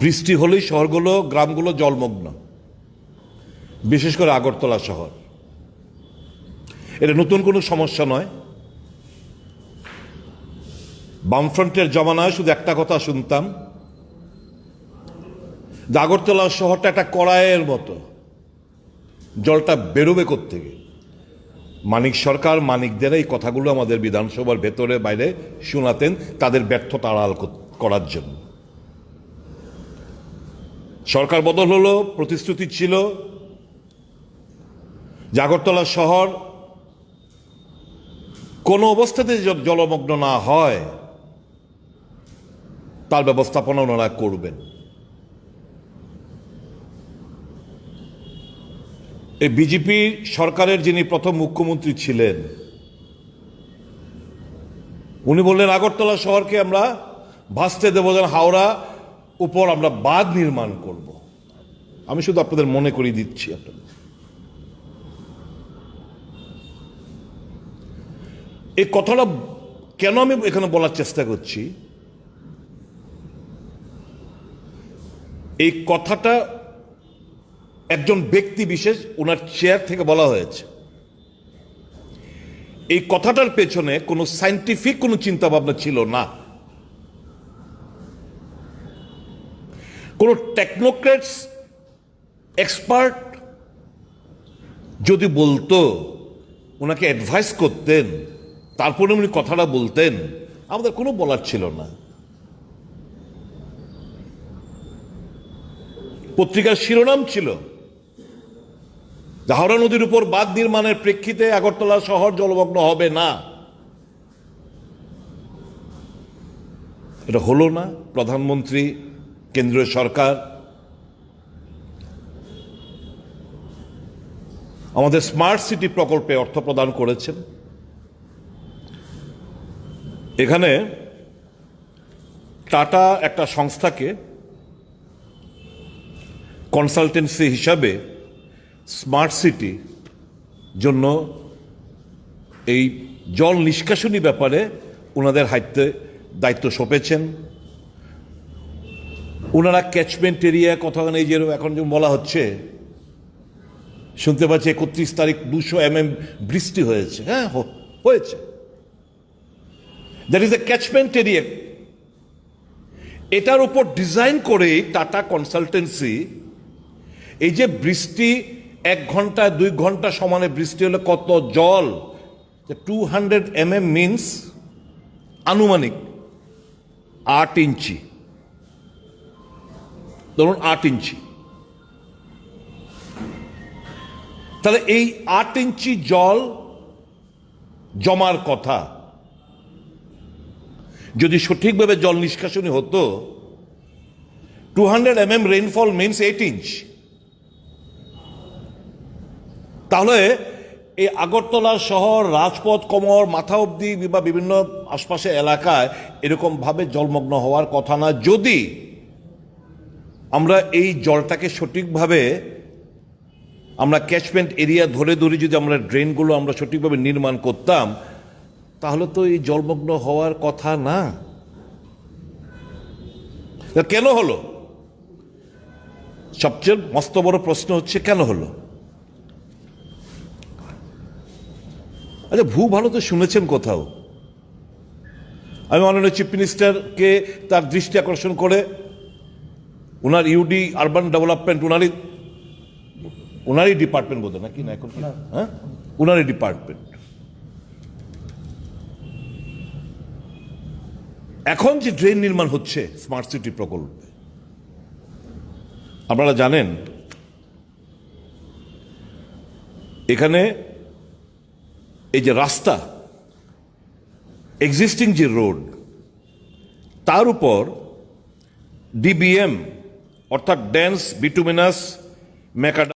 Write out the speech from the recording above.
বৃষ্টি হলেই শহরগুলো, গ্রামগুলো জলমগ্ন। বিশেষ করে আগরতলা শহর। এটা নতুন কোনো সমস্যা নয়। বামফ্রন্টের জমানায় শুধু একটা কথা শুনতাম আগরতলা শহরটা একটা কড়াইয়ের মতো। জলটা বেরোবে থেকে মানিক সরকার, মানিকদের এই কথাগুলো আমাদের বিধানসভার ভেতরে, বাইরে শোনাতেন, তাদের ব্যর্থতা আড়াল করার জন্য। সরকার বদল হলো, প্রতিশ্রুতি ছিল। যে আগরতলা শহর কোনো অবস্থাতে জলমগ্ন না হয়, তার ব্যবস্থাপনা ওনারা করবেন। এই বিজেপি সরকারের যিনি প্রথম মুখ্যমন্ত্রী ছিলেন, উনি বললেন, আগরতলা শহরকে আমরা ভাসতে দেবো যেন হাওড়া উপর আমরা বাঁধ নির্মাণ করব। আমি শুধু আপনাদের মনে করিয়ে দিচ্ছি আপনাদের। এই কথাটা কেন আমি এখানে বলার চেষ্টা করছি? এই কথাটা একজন ব্যক্তি বিশেষ ওনার চেয়ার থেকে বলা হয়েছে। এই কথাটার পেছনে কোনো সাইন্টিফিক কোনো চিন্তা ভাবনা ছিল না। কোন টেকনোক্রেটস এক্সপার্ট যদি বলতো, ওনাকে অ্যাডভাইস করতেন, তারপরে উনি কথাটা বলতেন, আমাদের কোনো বলার ছিল না। পত্রিকার শিরোনাম ছিল হাওড়া নদীর উপর বাঁধ নির্মাণের প্রেক্ষিতে আগরতলা শহর জলমগ্ন হবে না। এটা হলো না, প্রধানমন্ত্রী কেন্দ্রীয় সরকার, আমাদের স্মার্ট সিটি প্রকল্পে অর্থ প্রদান করেছেন। এখানে টাটা একটা সংস্থাকে কনসালটেন্সি হিসাবে স্মার্ট সিটি জন্য এই জল নিষ্কাশনী ব্যাপারে ওনাদের হাইতে দায়িত্ব সঁপেছেন। ওনারা ক্যাচমেন্ট এরিয়া কথা এই যে এখন যেমন বলা হচ্ছে। শুনতে পাচ্ছি একত্রিশ তারিখ দুশো এম এম বৃষ্টি হয়েছে। হ্যাঁ হয়েছে। That is a catchment area এটার উপর ডিজাইন করে টাটা কনসালটেন্সি এই যে বৃষ্টি এক ঘণ্টা, দুই ঘণ্টা সমানে বৃষ্টি হলে কত জল? Two hundred M M means আনুমানিক আট ইঞ্চি। ধরুন আট ইঞ্চি। তাহলে এই আট ইঞ্চি জল জমার কথা। যদি সঠিকভাবে জল নিষ্কাশনী হতো two hundred M M rainfall means eight inch তাহলে এই আগরতলা শহর, রাজপথ, কমর, মাথা অবধি বা বিভিন্ন আশপাশের এলাকায় এরকমভাবে জলমগ্ন হওয়ার কথা না। যদি আমরা এই জলটাকে সঠিকভাবে আমরা ক্যাচমেন্ট এরিয়া ধরে ধরে যদি আমরা ড্রেনগুলো আমরা সঠিকভাবে নির্মাণ করতাম, তাহলে তো এই জলমগ্ন হওয়ার কথা না। কেন হলো? সবচেয়ে মস্ত বড় প্রশ্ন হচ্ছে, কেন হলো? আচ্ছা ভূ ভালো তো শুনেছেন কোথাও? আমি মাননীয় চিফ মিনিস্টারকে তার দৃষ্টি আকর্ষণ করে ওনার ইউডি আরবান ডেভেলপমেন্ট ওনারই ওনারই ডিপার্টমেন্ট বোধ নাকি? না এখন হ্যাঁ? ওনারই ডিপার্টমেন্ট এখন যে ড্রেন নির্মাণ হচ্ছে স্মার্ট সিটি প্রকল্পে আপনারা জানেন এখানে এই যে রাস্তা এক্সিস্টিং যে রোড তার উপর ডিবিএম অর্থাৎ ডেন্স বিটুমিনাস ম্যাকাড